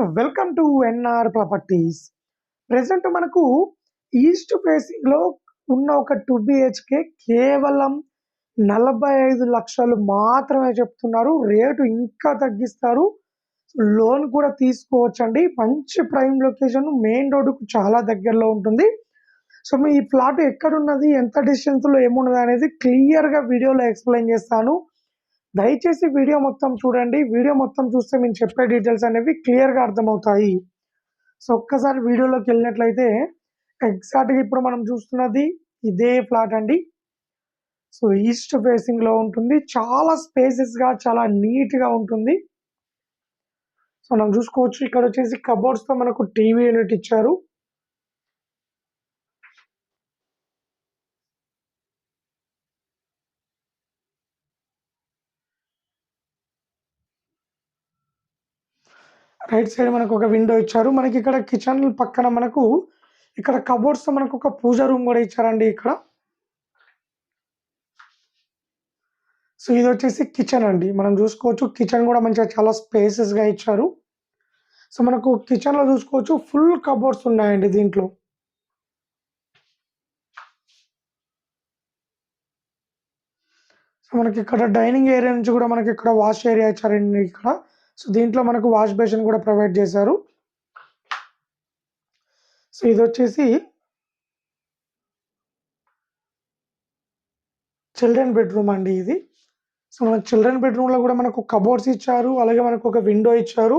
Welcome to NR properties. Present మనకు east ఫేసింగ్లో ఉన్న ఒక టూ బిహెచ్కే కేవలం నలభై ఐదు లక్షలు మాత్రమే చెప్తున్నారు. రేటు ఇంకా తగ్గిస్తారు. లోన్ కూడా తీసుకోవచ్చండి. మంచి ప్రైమ్ లొకేషన్ మెయిన్ రోడ్డుకు చాలా దగ్గరలో ఉంటుంది. సో మీ ఈ ప్లాట్ ఎక్కడున్నది ఎంత డిస్టెన్స్లో లో ఏమున్నది అనేది క్లియర్గా గా వీడియోలో ఎక్స్ప్లెయిన్ చేస్తాను. దయచేసి వీడియో మొత్తం చూడండి. వీడియో మొత్తం చూస్తే మేము చెప్పే డీటెయిల్స్ అనేవి క్లియర్గా అర్థమవుతాయి. సో ఒక్కసారి వీడియోలోకి వెళ్ళినట్లయితే ఎగ్జాక్ట్గా ఇప్పుడు మనం చూస్తున్నది ఇదే ఫ్లాట్ అండి. సో ఈస్ట్ ఫేసింగ్లో ఉంటుంది. చాలా స్పేసెస్గా చాలా నీట్గా ఉంటుంది. సో మనం చూసుకోవచ్చు. ఇక్కడ వచ్చేసి కబోర్డ్స్తో మనకు టీవీ యూనిట్ ఇచ్చారు. రైట్ సైడ్ మనకు ఒక విండో ఇచ్చారు. మనకి ఇక్కడ కిచెన్ పక్కన మనకు ఇక్కడ కబోర్డ్స్ మనకు ఒక పూజ రూమ్ కూడా ఇచ్చారండి ఇక్కడ. సో ఇది వచ్చేసి కిచెన్ అండి. మనం చూసుకోవచ్చు కిచెన్ కూడా మంచిగా చాలా స్పేసెస్గా ఇచ్చారు. సో మనకు కిచెన్లో చూసుకోవచ్చు ఫుల్ కబోర్డ్స్ ఉన్నాయండి దీంట్లో. సో మనకి ఇక్కడ డైనింగ్ ఏరియా నుంచి కూడా మనకి ఇక్కడ వాష్ ఏరియా ఇచ్చారండి ఇక్కడ. సో దీంట్లో మనకు వాష్ బేసిన్ కూడా ప్రొవైడ్ చేశారు. సో ఇది వచ్చేసి చిల్డ్రన్ బెడ్రూమ్ అండి ఇది. సో మన చిల్డ్రన్ బెడ్రూమ్లో కూడా మనకు కబోర్డ్స్ ఇచ్చారు అలాగే మనకు ఒక విండో ఇచ్చారు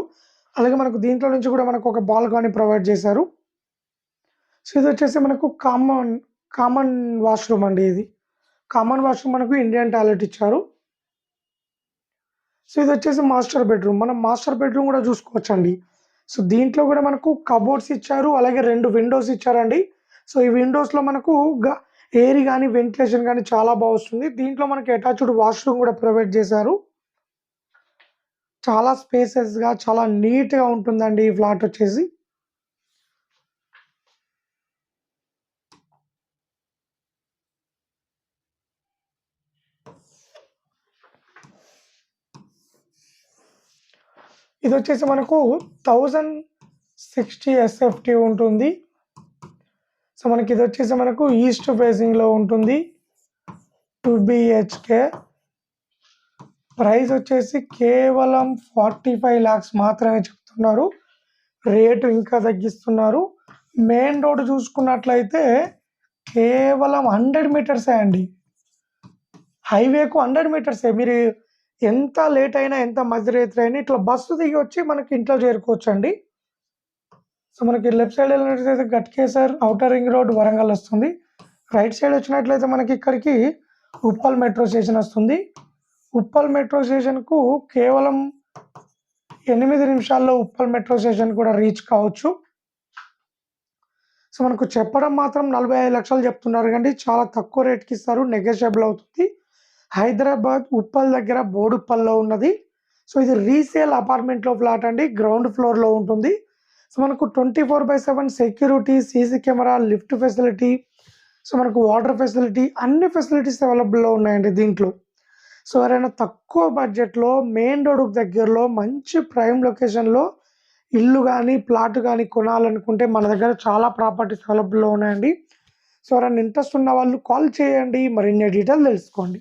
అలాగే మనకు దీంట్లో నుంచి కూడా మనకు ఒక బాల్కనీ ప్రొవైడ్ చేశారు. సో ఇది వచ్చేసి మనకు కామన్ కామన్ వాష్రూమ్ అండి ఇది. కామన్ వాష్రూమ్ మనకు ఇండియన్ టాయిలెట్ ఇచ్చారు. సో ఇది వచ్చేసి మాస్టర్ బెడ్రూమ్. మనం మాస్టర్ బెడ్రూమ్ కూడా చూసుకోవచ్చండి. సో దీంట్లో కూడా మనకు కబోర్డ్స్ ఇచ్చారు అలాగే రెండు విండోస్ ఇచ్చారండి. సో ఈ విండోస్లో మనకు ఎయిర్ కానీ వెంటిలేషన్ కానీ చాలా బాగుస్తుంది దీంట్లో మనకి అటాచ్డ్ వాష్రూమ్ కూడా ప్రొవైడ్ చేశారు. చాలా స్పేసెస్గా చాలా నీట్గా ఉంటుందండి ఈ ఫ్లాట్ వచ్చేసి. ఇది వచ్చేసి మనకు థౌజండ్ సిక్స్టీ ఎస్ఎఫ్టీ ఉంటుంది. సో మనకి ఇది వచ్చేసి మనకు ఈస్ట్ ఫేసింగ్లో ఉంటుంది. టూ బిహెచ్కే ప్రైస్ వచ్చేసి కేవలం ఫార్టీ ఫైవ్ ల్యాక్స్ మాత్రమే చెప్తున్నారు. రేటు ఇంకా తగ్గిస్తున్నారు. మెయిన్ రోడ్ చూసుకున్నట్లయితే కేవలం హండ్రెడ్ మీటర్సే అండి. హైవేకు హండ్రెడ్ మీటర్సే. మీరు ఎంత లేట్ అయినా ఎంత మధ్యరాత్రి అయినా ఇట్లా బస్సు దిగి వచ్చి మనకి ఇంట్లో చేరుకోవచ్చు అండి సో మనకి లెఫ్ట్ సైడ్ వెళ్ళినట్లయితే Ghatkesar outer ring road Warangal వస్తుంది. రైట్ సైడ్ వచ్చినట్లయితే మనకి ఇక్కడికి ఉప్పల్ మెట్రో స్టేషన్ వస్తుంది. ఉప్పల్ మెట్రో స్టేషన్కు కేవలం ఎనిమిది నిమిషాల్లో ఉప్పల్ మెట్రో స్టేషన్ కూడా రీచ్ కావచ్చు. సో మనకు చెప్పడం మాత్రం నలభై ఐదు లక్షలు చెప్తున్నారు కానీ చాలా తక్కువ రేట్కి ఇస్తారు. నెగోషియబుల్ అవుతుంది. హైదరాబాద్ ఉప్పల్ దగ్గర బోడుప్పల్లో ఉన్నది. సో ఇది రీసేల్ అపార్ట్మెంట్లో ఫ్లాట్ అండి. గ్రౌండ్ ఫ్లోర్లో ఉంటుంది. సో మనకు twenty four by seven security CC camera lift facility so మనకు వాటర్ ఫెసిలిటీ అన్ని ఫెసిలిటీస్ అవైలబుల్లో ఉన్నాయండి దీంట్లో. సో ఎవరైనా తక్కువ బడ్జెట్లో మెయిన్ రోడ్ దగ్గరలో మంచి ప్రైమ్ లొకేషన్లో ఇల్లు కానీ ప్లాట్ కానీ కొనాలనుకుంటే మన దగ్గర చాలా ప్రాపర్టీస్ అవైలబుల్లో ఉన్నాయండి. సో ఎవరైనా ఇంట్రెస్ట్ ఉన్న వాళ్ళు కాల్ చేయండి. మరిన్ని డీటెయిల్ తెలుసుకోండి.